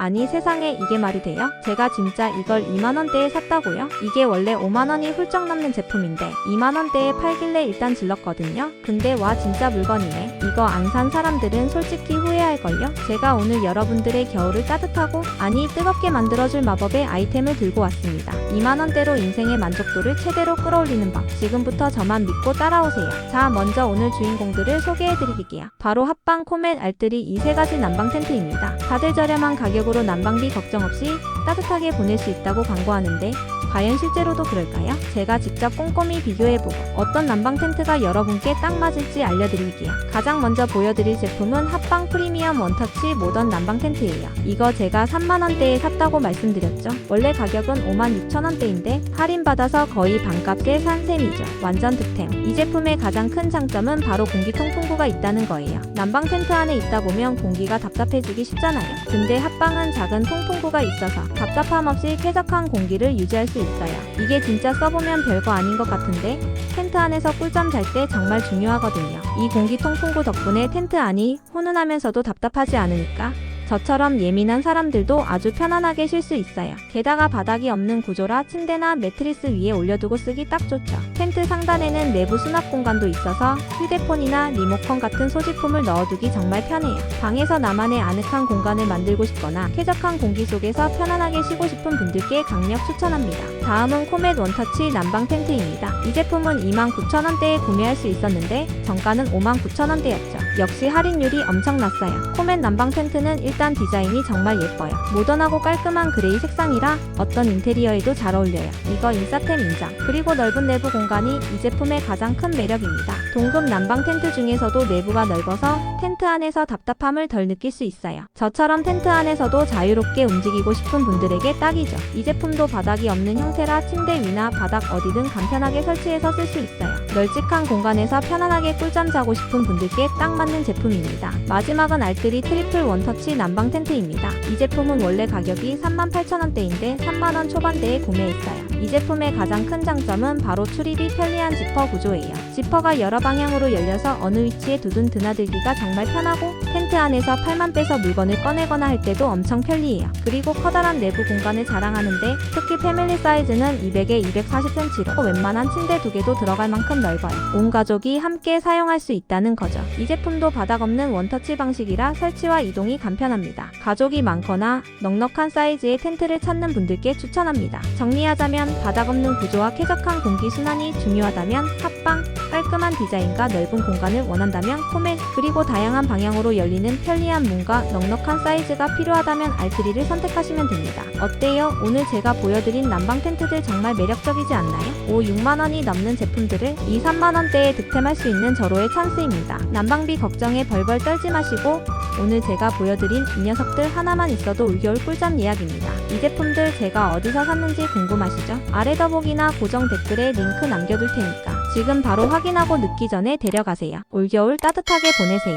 아니 세상에 이게 말이 돼요? 제가 진짜 이걸 2만원대에 샀다고요? 이게 원래 5만원이 훌쩍 넘는 제품인데 2만원대에 팔길래 일단 질렀거든요? 근데 와 진짜 물건이네. 이거 안 산 사람들은 솔직히 후회할걸요? 제가 오늘 여러분들의 겨울을 따뜻하고 아니 뜨겁게 만들어줄 마법의 아이템을 들고 왔습니다. 2만원대로 인생의 만족도를 최대로 끌어올리는 법. 지금부터 저만 믿고 따라오세요. 자, 먼저 오늘 주인공들을 소개해드릴게요. 바로 합방 코멧 알뜰이 이 세 가지 난방 텐트입니다. 다들 저렴한 가격으로 난방비 걱정 없이 따뜻하게 보낼 수 있다고 광고하는데 과연 실제로도 그럴까요? 제가 직접 꼼꼼히 비교해보고 어떤 난방 텐트가 여러분께 딱 맞을지 알려드릴게요. 가장 먼저 보여드릴 제품은 합방 프리미엄 원터치 모던 난방 텐트예요. 이거 제가 3만원대에 샀다고 말씀드렸죠. 원래 가격은 56,000원대인데 할인받아서 거의 반값에 산 셈이죠. 완전 득템. 이 제품의 가장 큰 장점은 바로 공기 통풍구가 있다는 거예요. 난방 텐트 안에 있다 보면 공기가 답답해지기 쉽잖아요. 근데 합방은 작은 통풍구가 있어서 답답함 없이 쾌적한 공기를 유지할 수 있어요. 이게 진짜 써보면 별거 아닌 것 같은데 텐트 안에서 꿀잠 잘 때 정말 중요하거든요. 이 공기 통풍구 덕분에 텐트 안이 훈훈하면서도 답답하지 않으니까 저처럼 예민한 사람들도 아주 편안하게 쉴 수 있어요. 게다가 바닥이 없는 구조라 침대나 매트리스 위에 올려두고 쓰기 딱 좋죠. 텐트 상단에는 내부 수납 공간도 있어서 휴대폰이나 리모컨 같은 소지품을 넣어두기 정말 편해요. 방에서 나만의 아늑한 공간을 만들고 싶거나 쾌적한 공기 속에서 편안하게 쉬고 싶은 분들께 강력 추천합니다. 다음은 코멧 원터치 난방 텐트입니다. 이 제품은 29,000원대에 구매할 수 있었는데 정가는 59,000원대였죠. 역시 할인율이 엄청 났어요. 코멧 난방 텐트는 일단 디자인이 정말 예뻐요. 모던하고 깔끔한 그레이 색상이라 어떤 인테리어에도 잘 어울려요. 이거 인싸템 인정. 그리고 넓은 내부 공간이 이 제품의 가장 큰 매력입니다. 동급 난방 텐트 중에서도 내부가 넓어서 텐트 안에서 답답함을 덜 느낄 수 있어요. 저처럼 텐트 안에서도 자유롭게 움직이고 싶은 분들에게 딱이죠. 이 제품도 바닥이 없는 형태라 침대 위나 바닥 어디든 간편하게 설치해서 쓸 수 있어요. 널찍한 공간에서 편안하게 꿀잠 자고 싶은 분들께 딱 맞는 제품입니다. 마지막은 알뜰이 트리플 원터치 난방 텐트입니다. 이 제품은 원래 가격이 38,000원대인데 3만원 초반대에 구매했어요. 이 제품의 가장 큰 장점은 바로 출입이 편리한 지퍼 구조예요. 지퍼가 여러 방향으로 열려서 어느 위치에 두든 드나들기가 정말 편하고 텐트 안에서 팔만 빼서 물건을 꺼내거나 할 때도 엄청 편리해요. 그리고 커다란 내부 공간을 자랑하는데 특히 패밀리 사이즈는 200에 240cm로 웬만한 침대 두 개도 들어갈 만큼 넓어요. 온 가족이 함께 사용할 수 있다는 거죠. 이 제품도 바닥 없는 원터치 방식이라 설치와 이동이 간편합니다. 가족이 많거나 넉넉한 사이즈의 텐트를 찾는 분들께 추천합니다. 정리하자면 바닥 없는 구조와 쾌적한 공기 순환이 중요하다면 합방, 깔끔한 디자인과 넓은 공간을 원한다면 코멧, 그리고 다양한 방향으로 열리는 편리한 문과 넉넉한 사이즈가 필요하다면 알트리를 선택하시면 됩니다. 어때요? 오늘 제가 보여드린 난방 텐트들 정말 매력적이지 않나요? 5, 6만원이 넘는 제품들을 2, 3만원대에 득템할 수 있는 절호의 찬스입니다. 난방비 걱정에 벌벌 떨지 마시고 오늘 제가 보여드린 이 녀석들 하나만 있어도 올겨울 꿀잠 예약입니다. 이 제품들 제가 어디서 샀는지 궁금하시죠? 아래 더보기나 고정 댓글에 링크 남겨둘 테니까 지금 바로 확인하고 늦기 전에 데려가세요. 올겨울 따뜻하게 보내세요.